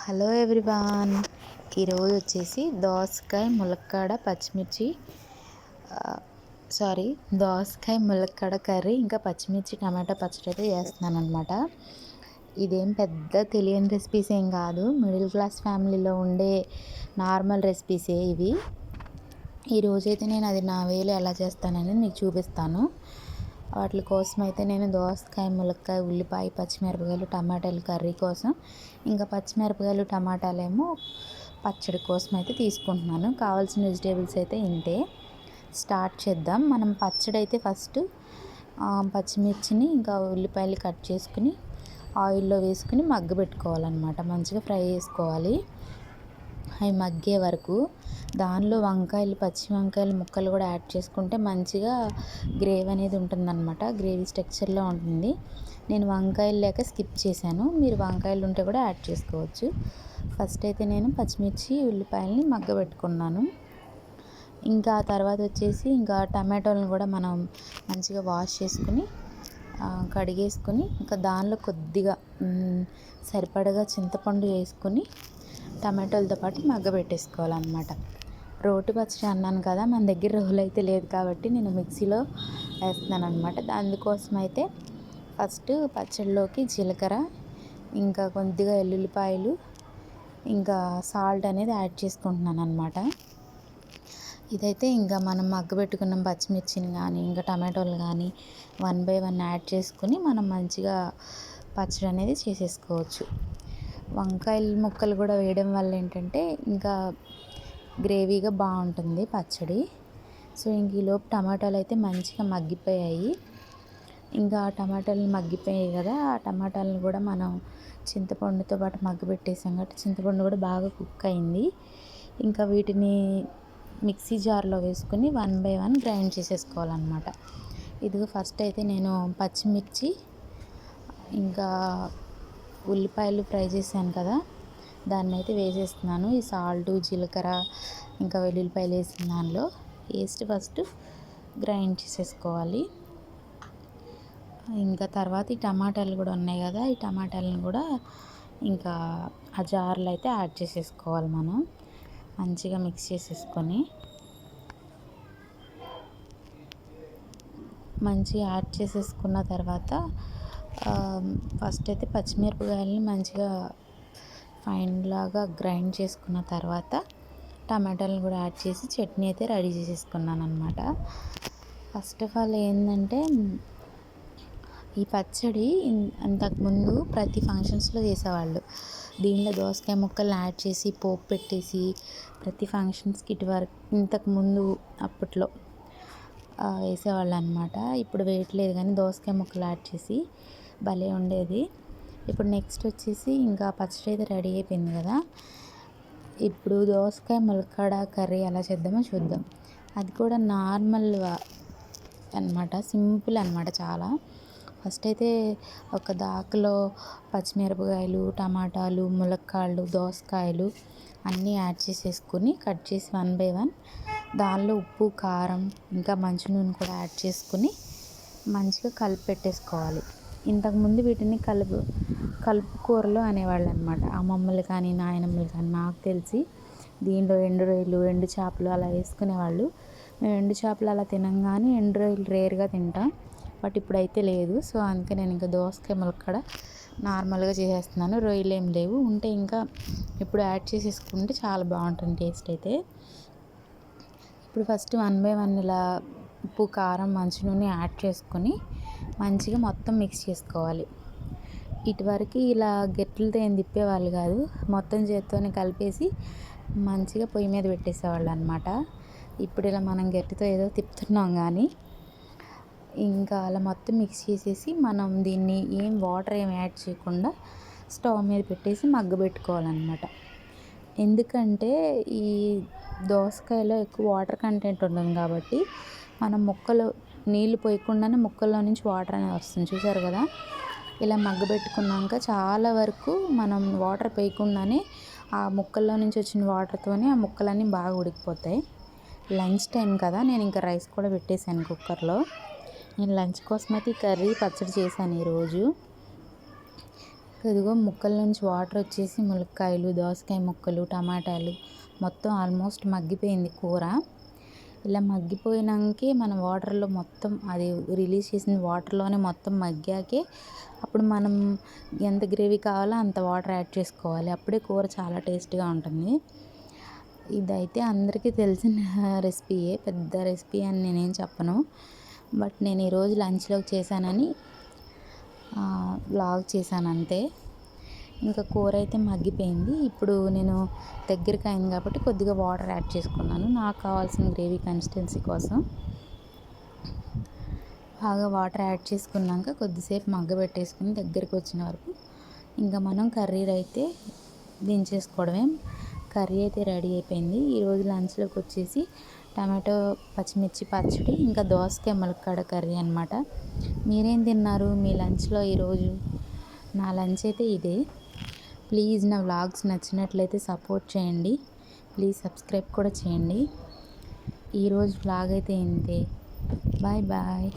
Hello everyone. ఈరోజు వచ్చేసి దోసకాయ ములక్కాడ పచ్చిమిర్చి సారీ దోసకాయ ములక్కాడ కర్రీ ఇంకా పచ్చిమిర్చి టమాటా పచ్చడి అయితే చేస్తున్నాను అనమాట ఇదేం పెద్ద తెలియని రెసిపీస్ ఏం కాదు. మిడిల్ క్లాస్ ఫ్యామిలీలో ఉండే నార్మల్ రెసిపీసే ఇవి. ఈరోజైతే నేను అది నా వేలు ఎలా చేస్తానని మీకు చూపిస్తాను. వాటి కోసం అయితే నేను దోసకాయ ములక్కాయ ఉల్లిపాయ పచ్చిమిరపకాయలు టమాటాలు కర్రీ కోసం ఇంకా పచ్చిమిరపకాయలు టమాటాలేమో పచ్చడి కోసం అయితే తీసుకుంటున్నాను. కావాల్సిన వెజిటేబుల్స్ అయితే ఇంతే. స్టార్ట్ చేద్దాం. మనం పచ్చడి అయితే ఫస్ట్ పచ్చిమిర్చిని ఇంకా ఉల్లిపాయలు కట్ చేసుకుని ఆయిల్లో వేసుకుని మగ్గ పెట్టుకోవాలన్నమాట. మంచిగా ఫ్రై చేసుకోవాలి. అవి మగ్గే వరకు దానిలో వంకాయలు పచ్చి వంకాయలు ముక్కలు కూడా యాడ్ చేసుకుంటే మంచిగా గ్రేవీ అనేది ఉంటుందన్నమాట. గ్రేవీ స్ట్రక్చర్లో ఉంటుంది. నేను వంకాయలు లేక స్కిప్ చేశాను. మీరు వంకాయలు ఉంటే కూడా యాడ్ చేసుకోవచ్చు. ఫస్ట్ అయితే నేను పచ్చిమిర్చి ఉల్లిపాయలని మగ్గబెట్టుకున్నాను. ఇంకా తర్వాత వచ్చేసి ఇంకా టమాటోలను కూడా మనం మంచిగా వాష్ చేసుకుని కడిగేసుకొని ఇంకా దానిలో కొద్దిగా సరిపడగా చింతపండు వేసుకొని టమాటోలతో పాటు మగ్గబెట్టేసుకోవాలన్నమాట. రోటి పచ్చడి అన్నాను కదా మన దగ్గర రోలు అయితే లేదు కాబట్టి నేను మిక్సీలో వేస్తున్నాను అనమాట అందుకోసం అయితే ఫస్ట్ పచ్చడిలోకి జీలకర్ర ఇంకా కొద్దిగా ఎల్లుల్లిపాయలు ఇంకా సాల్ట్ అనేది యాడ్ చేసుకుంటున్నాను అనమాట ఇదైతే ఇంకా మనం మగ్గబెట్టుకున్న పచ్చిమిర్చిని కానీ ఇంకా టమాటోలు కానీ వన్ బై వన్ యాడ్ చేసుకుని మనం మంచిగా పచ్చడి అనేది చేసేసుకోవచ్చు. వంకాయల ముక్కలు కూడా వేయడం వల్ల ఏంటంటే ఇంకా గ్రేవీగా బాగుంటుంది పచ్చడి. సో ఇంక ఈలోపు టమాటాలు అయితే మంచిగా మగ్గిపోయాయి. ఇంకా టమాటాలు మగ్గిపోయాయి కదా ఆ టమాటాలను కూడా మనం చింతపండుతో పాటు మగ్గబెట్టేసాం కాబట్టి చింతపండు కూడా బాగా కుక్ అయింది. ఇంకా వీటిని మిక్సీ జార్లో వేసుకొని వన్ బై వన్ గ్రైండ్ చేసేసుకోవాలన్నమాట. ఇదిగో ఫస్ట్ అయితే నేను పచ్చిమిర్చి ఇంకా ఉల్లిపాయలు ఫ్రై చేశాను కదా దాన్ని అయితే వేసేస్తున్నాను. ఈ సాల్ట్ జీలకర్ర ఇంకా వెల్లుల్లిపాయలు వేసిన దానిలో వేస్ట్ ఫస్ట్ గ్రైండ్ చేసేసుకోవాలి. ఇంకా తర్వాత ఈ టమాటాలు కూడా ఉన్నాయి కదా ఈ టమాటాలను కూడా ఇంకా ఆ జార్లో అయితే యాడ్ చేసేసుకోవాలి మనం. మంచిగా మిక్స్ చేసేసుకొని మంచిగా యాడ్ చేసేసుకున్న తర్వాత ఫస్ట్ అయితే పచ్చిమిరపకాయలని మంచిగా ఫైన్ లాగా గ్రైండ్ చేసుకున్న తర్వాత టమాటాలను కూడా యాడ్ చేసి చట్నీ అయితే రెడీ చేసేసుకున్నాను అనమాట ఫస్ట్ ఆఫ్ ఆల్ ఏంటంటే ఈ పచ్చడి అంతకుముందు ప్రతి ఫంక్షన్స్లో చేసేవాళ్ళు. దీనిలో దోసకాయ ముక్కలు యాడ్ చేసి పోపు పెట్టేసి ప్రతి ఫంక్షన్స్కి ఇటు వరకు ఇంతకుముందు అప్పట్లో వేసేవాళ్ళు అనమాట ఇప్పుడు వేయట్లేదు కానీ దోసకాయ ముక్కలు యాడ్ చేసి భలే ఉండేది. ఇప్పుడు నెక్స్ట్ వచ్చేసి ఇంకా పచ్చడి అయితే రెడీ అయిపోయింది కదా. ఇప్పుడు దోసకాయ ములక్కాడ కర్రీ ఎలా చేద్దామో చూద్దాం. అది కూడా నార్మల్ అనమాట సింపుల్ అనమాట చాలా. ఫస్ట్ అయితే ఒక దాకలో పచ్చిమిరపకాయలు టమాటాలు ములక్కాడలు దోసకాయలు అన్నీ యాడ్ చేసేసుకొని కట్ చేసి వన్ బై వన్ దానిలో ఉప్పు కారం ఇంకా మంచి నూనె కూడా యాడ్ చేసుకుని మంచిగా కలిపి పెట్టేసుకోవాలి ఇంతకుముందు వీటిని కలుపు కలుపు కూరలు అనేవాళ్ళు అనమాట అమ్మమ్మలు కానీ నాయనమ్మలు కానీ నాకు తెలిసి దీంట్లో ఎండు రొయ్యలు ఎండు చేపలు అలా వేసుకునేవాళ్ళు. మేము ఎండు చేపలు అలా తినంగానే ఎండు రొయ్యలు రేర్గా తింటాం. బట్ ఇప్పుడైతే లేదు. సో అందుకే నేను ఇంకా దోసకాయ ములక్కడ నార్మల్గా చేసేస్తున్నాను. రొయ్యలు ఏం లేవు. ఉంటే ఇంకా ఇప్పుడు యాడ్ చేసేసుకుంటే చాలా బాగుంటుంది టేస్ట్ అయితే. ఇప్పుడు ఫస్ట్ వన్ బై వన్ ఇలా ఉప్పు కారం మంచి నూనె యాడ్ చేసుకొని మంచిగా మొత్తం మిక్స్ చేసుకోవాలి. ఇటువరకు ఇలా గెట్లతో ఏం తిప్పేవాళ్ళు కాదు. మొత్తం చేత్తోనే కలిపేసి మంచిగా పొయ్యి మీద పెట్టేసేవాళ్ళు అనమాట ఇప్పుడు ఇలా మనం గట్టితో ఏదో తిప్పుతున్నాం కానీ ఇంకా అలా మొత్తం మిక్స్ చేసేసి మనం దీన్ని ఏం వాటర్ ఏం యాడ్ చేయకుండా స్టవ్ మీద పెట్టేసి మగ్గబెట్టుకోవాలన్నమాట ఎందుకంటే ఈ దోసకాయలో ఎక్కువ వాటర్ కంటెంట్ ఉంటుంది కాబట్టి మనం ముక్కలు నీళ్ళు పోయకుండానే ముక్కల్లో నుంచి వాటర్ అనేది వస్తుంది. చూసారు కదా? ఇలా మగ్గబెట్టుకున్నాక చాలా వరకు మనం వాటర్ పోయకుండానే ఆ ముక్కల్లో నుంచి వచ్చిన వాటర్తోనే ఆ ముక్కలన్నీ బాగా ఉడికిపోతాయి. లంచ్ టైం కదా? నేను ఇంకా రైస్ కూడా పెట్టేశాను కుక్కర్లో. నేను లంచ్ కోసం అయితే ఈ కర్రీ పచ్చడి చేశాను ఈరోజు. ఇదిగో ముక్కల నుంచి వాటర్ వచ్చేసి ములక్కాయలు దోసకాయ ముక్కలు టమాటాలు మొత్తం ఆల్మోస్ట్ మగ్గిపోయింది కూర. ఇలా మగ్గిపోయినాకే మనం వాటర్లో మొత్తం అది రిలీజ్ చేసిన వాటర్లోనే మొత్తం మగ్గాకే అప్పుడు మనం ఎంత గ్రేవీ కావాలో అంత వాటర్ యాడ్ చేసుకోవాలి. అప్పుడే కూర చాలా టేస్ట్గా ఉంటుంది. ఇదైతే అందరికీ తెలిసిన రెసిపీయే పెద్ద రెసిపీ అని నేనేం చెప్పను. బట్ నేను ఈరోజు లంచ్లోకి చేశానని బ్లాగ్ చేశాను అంతే. ఇంకా కూర అయితే మగ్గిపోయింది. ఇప్పుడు నేను దగ్గరికి అయింది కాబట్టి కొద్దిగా వాటర్ యాడ్ చేసుకున్నాను. నాకు కావాల్సిన గ్రేవీ కన్సిస్టెన్సీ కోసం. బాగా వాటర్ యాడ్ చేసుకున్నాక కొద్దిసేపు మగ్గబెట్టేసుకుని దగ్గరికి వచ్చిన వరకు ఇంకా మనం కర్రీ అయితే దించేసుకోవడమే. కర్రీ అయితే రెడీ అయిపోయింది. ఈరోజు లంచ్లోకి వచ్చేసి టమాటో పచ్చిమిర్చి పచ్చడి ఇంకా దోసకాయ ములక్కాడ కర్రీ అనమాట మీరేం తిన్నారు మీ లంచ్లో ఈరోజు నా లంచ్ అయితే ఇదే. ప్లీజ్ నా వ్లాగ్స్ నచ్చినట్లయితే సపోర్ట్ చేయండి. ప్లీజ్ సబ్స్క్రైబ్ కూడా చేయండి. ఈరోజు వ్లాగ్ అయితే ఇంతే. Bye bye.